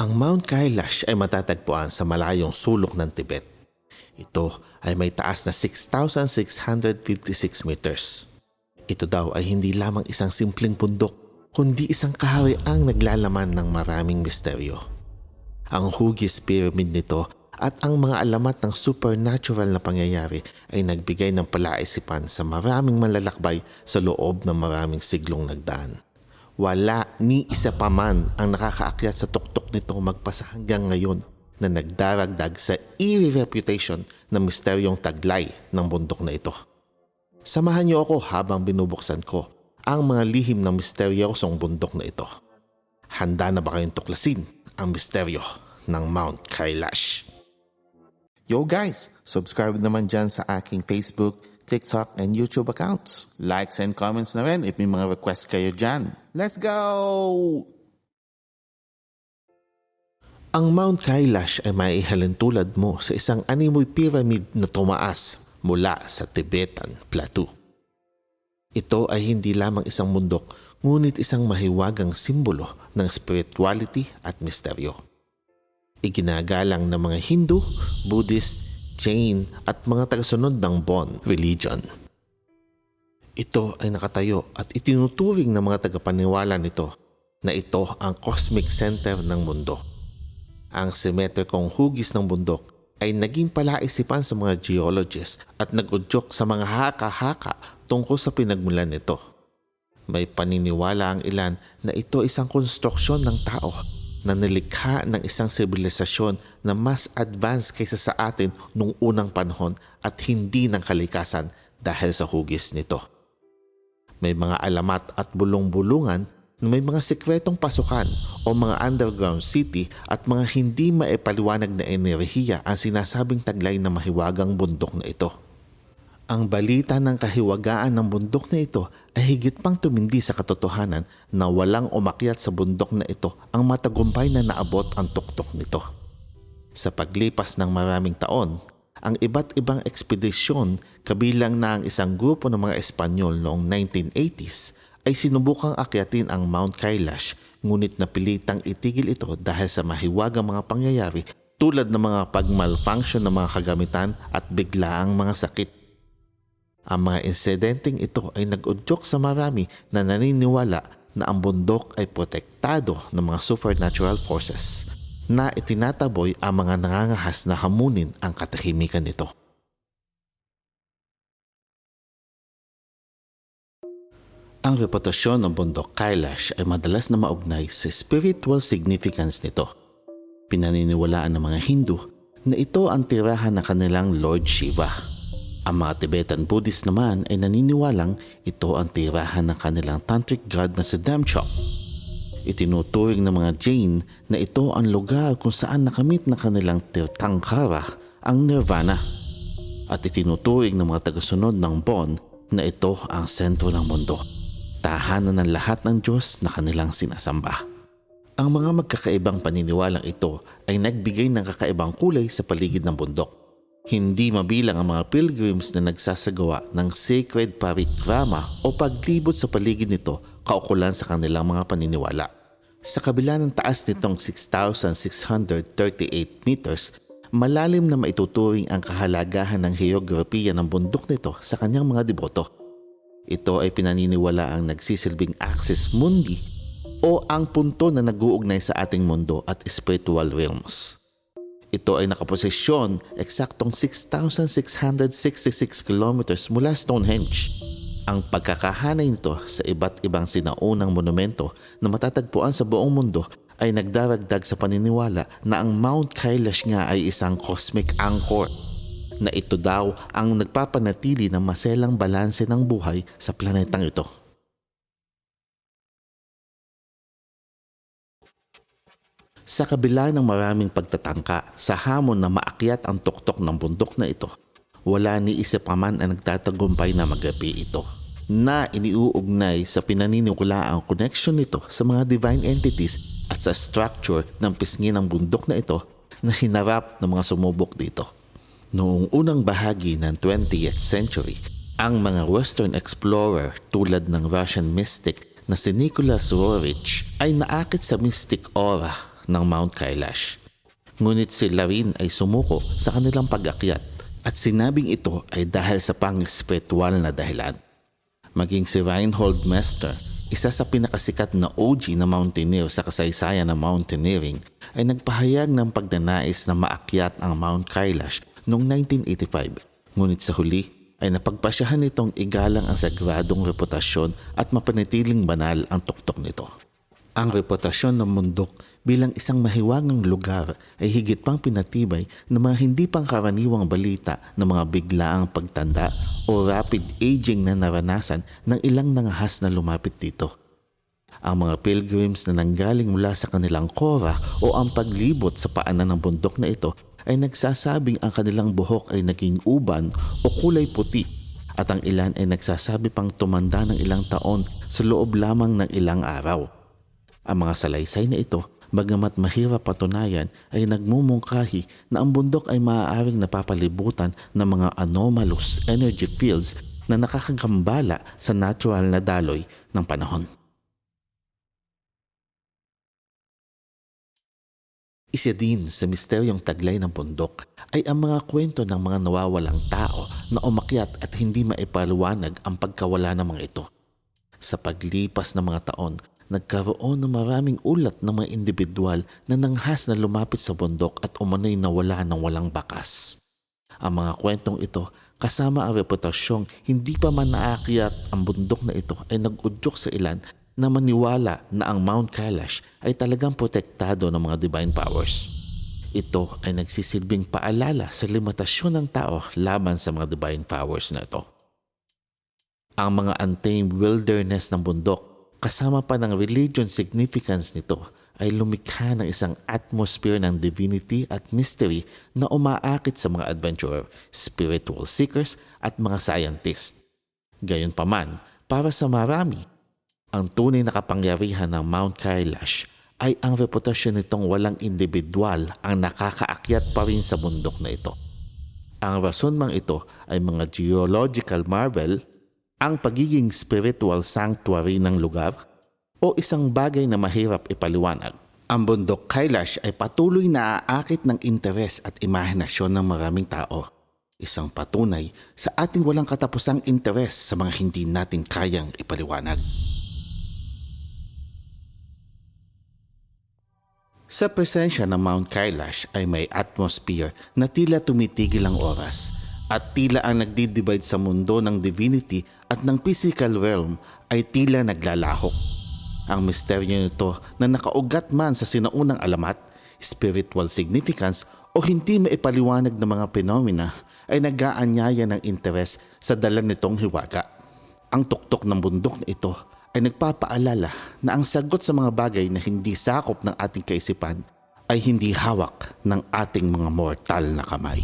Ang Mount Kailash ay matatagpuan sa malayong sulok ng Tibet. Ito ay may taas na 6,656 meters. Ito daw ay hindi lamang isang simpleng bundok, kundi isang kahariang naglalaman ng maraming misteryo. Ang hugis pyramid nito at ang mga alamat ng supernatural na pangyayari ay nagbigay ng palaisipan sa maraming malalakbay sa loob ng maraming siglong nagdaan. Wala ni isa pa man ang nakakaakyat sa tuktok nito magpasa hanggang ngayon na nagdaragdag sa eerie reputation ng misteryong taglay ng bundok na ito. Samahan niyo ako habang binubuksan ko ang mga lihim ng misteryosong bundok na ito. Handa na ba kayong tuklasin ang misteryo ng Mount Kailash? Yo guys, subscribe naman dyan sa aking Facebook, TikTok, and YouTube accounts. Likes and comments na rin if may mga request kayo dyan. Let's go! Ang Mount Kailash ay maihalin tulad mo sa isang animoy pyramid na tumaas mula sa Tibetan Plateau. Ito ay hindi lamang isang mundok, ngunit isang mahiwagang simbolo ng spirituality at misteryo. Iginagalang ng mga Hindu, Buddhist, Jain at mga tagasunod ng Bon religion. Ito ay nakatayo at itinuturing ng mga tagapaniwala nito na ito ang cosmic center ng mundo. Ang simetrikong hugis ng bundok ay naging palaisipan sa mga geologists at nag-udyok sa mga haka-haka tungkol sa pinagmulan nito. May paniniwala ang ilan na ito isang konstruksyon ng tao na nilikha ng isang sibilisasyon na mas advanced kaysa sa atin nung unang panahon at hindi ng kalikasan dahil sa hugis nito. May mga alamat at bulong-bulungan na may mga sikretong pasukan o mga underground city at mga hindi maipaliwanag na enerhiya ang sinasabing taglay ng mahiwagang bundok na ito. Ang balita ng kahiwagaan ng bundok na ito ay higit pang tumindi sa katotohanan na walang umakyat sa bundok na ito ang matagumpay na naabot ang tuktok nito. Sa paglipas ng maraming taon, ang iba't ibang ekspedisyon kabilang na ang isang grupo ng mga Espanyol noong 1980s ay sinubukang akyatin ang Mount Kailash ngunit napilitang itigil ito dahil sa mahiwagang mga pangyayari tulad ng mga pagmalfunction ng mga kagamitan at biglaang mga sakit. Ang mga insidenteng ito ay nag-udyok sa marami na naniniwala na ang bundok ay protektado ng mga supernatural forces na itinataboy ang mga nangangahas na hamunin ang katahimikan nito. Ang reputasyon ng bundok Kailash ay madalas na maugnay sa spiritual significance nito. Pinaniniwalaan ng mga Hindu na ito ang tirahan ng kanilang Lord Shiva. Ang mga Tibetan Buddhist naman ay naniniwalang ito ang tirahan ng kanilang tantric god na si Damchok. Itinuturing ng mga Jain na ito ang lugar kung saan nakamit ng kanilang Tirthankara ang Nirvana. At itinuturing ng mga tagasunod ng Bon na ito ang sentro ng mundo tahanan ng lahat ng Diyos na kanilang sinasamba. Ang mga magkakaibang paniniwalang ito ay nagbigay ng kakaibang kulay sa paligid ng bundok. Hindi mabilang ang mga pilgrims na nagsasagawa ng sacred parikrama o paglibot sa paligid nito kaukulan sa kanilang mga paniniwala. Sa kabila ng taas nitong 6,638 meters, malalim na maituturing ang kahalagahan ng geografiya ng bundok nito sa kanyang mga deboto. Ito ay pinaniniwala ang nagsisilbing axis mundi o ang punto na nag-uugnay sa ating mundo at spiritual realms. Ito ay nakaposisyon eksaktong 6,666 kilometers mula Stonehenge. Ang pagkakahanay nito sa iba't ibang sinaunang monumento na matatagpuan sa buong mundo ay nagdaragdag sa paniniwala na ang Mount Kailash nga ay isang cosmic anchor na ito daw ang nagpapanatili ng maselang balanse ng buhay sa planetang ito. Sa kabila ng maraming pagtatangka sa hamon na maakyat ang tuktok ng bundok na ito, wala ni isa pa man ang nagtatagumpay na magapi ito na iniuugnay sa pinaniniwala ang connection nito sa mga divine entities at sa structure ng pisngi ng bundok na ito na hinarap ng mga sumubok dito. Noong unang bahagi ng 20th century, ang mga Western explorer tulad ng Russian mystic na si Nicholas Roerich ay naakit sa mystic aura ng Mount Kailash. Ngunit sila rin ay sumuko sa kanilang pag-akyat at sinabing ito ay dahil sa pang-spiritual na dahilan. Maging si Reinhold Mester, isa sa pinakasikat na OG na mountaineer sa kasaysayan ng mountaineering, ay nagpahayag ng pagnanais na maakyat ang Mount Kailash noong 1985. Ngunit sa huli ay napagpasyahan nitong igalang ang sagradong reputasyon at mapanatiling banal ang tuktok nito. Ang reputasyon ng mundok bilang isang mahiwagang lugar ay higit pang pinatibay ng mga hindi pangkaraniwang balita ng mga biglaang pagtanda o rapid aging na naranasan ng ilang nangahas na lumapit dito. Ang mga pilgrims na nanggaling mula sa kanilang kora o ang paglibot sa paanan ng bundok na ito ay nagsasabing ang kanilang buhok ay naging uban o kulay puti at ang ilan ay nagsasabi pang tumanda ng ilang taon sa loob lamang ng ilang araw. Ang mga salaysay na ito, bagamat mahirap patunayan, ay nagmumungkahi na ang bundok ay maaaring napapalibutan ng mga anomalous energy fields na nakakagambala sa natural na daloy ng panahon. Isa din sa misteryong taglay ng bundok ay ang mga kwento ng mga nawawalang tao na umakyat at hindi maipaliwanag ang pagkawala ng mga ito. Sa paglipas ng mga taon, nagkaroon ng maraming ulat ng mga individual na nanghas na lumapit sa bundok at umano'y nawala ng walang bakas. Ang mga kwentong ito kasama ang reputasyong hindi pa man naakyat ang bundok na ito ay nag-udyok sa ilan na maniwala na ang Mount Kailash ay talagang protektado ng mga divine powers. Ito ay nagsisilbing paalala sa limitasyon ng tao laban sa mga divine powers na ito. Ang mga untamed wilderness ng bundok kasama pa ng religion significance nito ay lumikha ng isang atmosphere ng divinity at mystery na umaakit sa mga adventurer, spiritual seekers at mga scientists. Gayunpaman, para sa marami, ang tunay na kapangyarihan ng Mount Kailash ay ang reputasyon nitong walang individual ang nakakaakyat pa rin sa bundok na ito. Ang rason mang ito ay mga geological marvel, ang pagiging spiritual sanctuary ng lugar, o isang bagay na mahirap ipaliwanag. Ang bundok Kailash ay patuloy na aakit ng interes at imahinasyon ng maraming tao. Isang patunay sa ating walang katapusang interes sa mga hindi natin kayang ipaliwanag. Sa presensya ng Mount Kailash ay may atmosphere na tila tumitigil ang oras at tila ang nagdidivide sa mundo ng divinity at ng physical realm ay tila naglalahok. Ang misteryo nito na nakaugat man sa sinaunang alamat, spiritual significance o hindi maipaliwanag ng mga phenomena ay nag-aanyaya ng interes sa dala nitong hiwaga. Ang tuktok ng bundok na ito ay nagpapaalala na ang sagot sa mga bagay na hindi sakop ng ating kaisipan ay hindi hawak ng ating mga mortal na kamay.